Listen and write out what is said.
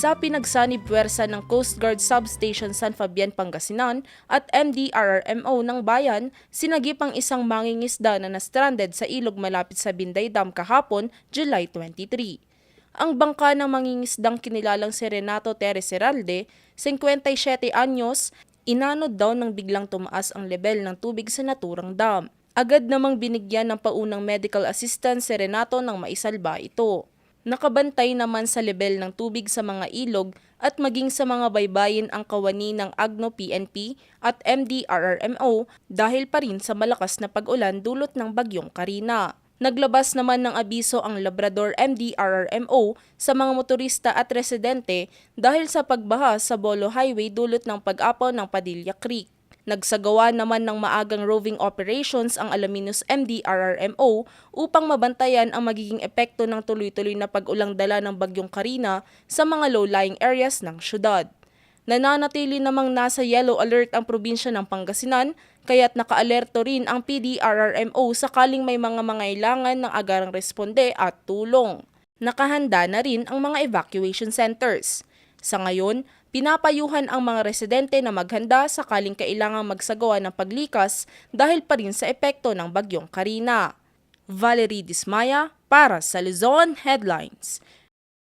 sa pinagsanib puwersa ng Coast Guard Substation San Fabian, Pangasinan at MDRRMO ng bayan, sinagip ang isang mangingisda na na-stranded sa ilog malapit sa Binday Dam kahapon, July 23. Ang bangka ng mangingisdang kinilalang si Renato Teres Heralde, 57 anyos, inanod daw nang biglang tumaas ang level ng tubig sa naturang dam. Agad namang binigyan ng paunang medical assistance si Renato nang maisalba ito. Nakabantay naman sa level ng tubig sa mga ilog at maging sa mga baybayin ang kawani ng Agno PNP at MDRRMO dahil pa rin sa malakas na pag-ulan dulot ng bagyong Karina. Naglabas naman ng abiso ang Labrador MDRRMO sa mga motorista at residente dahil sa pagbaha sa Bolo Highway dulot ng pag-apaw ng Padilla Creek. Nagsagawa naman ng maagang roving operations ang Alaminos MDRRMO upang mabantayan ang magiging epekto ng tuloy-tuloy na pag-ulang dala ng bagyong Karina sa mga low-lying areas ng syudad. Nananatili namang nasa yellow alert ang probinsya ng Pangasinan kaya't nakaalerto rin ang PDRRMO sakaling may mga mangailangan ng agarang responde at tulong. Nakahanda na rin ang mga evacuation centers. Sa ngayon, pinapayuhan ang mga residente na maghanda sakaling kailangang magsagawa ng paglikas dahil pa rin sa epekto ng bagyong Karina. Valerie Dismaya para sa Luzon Headlines.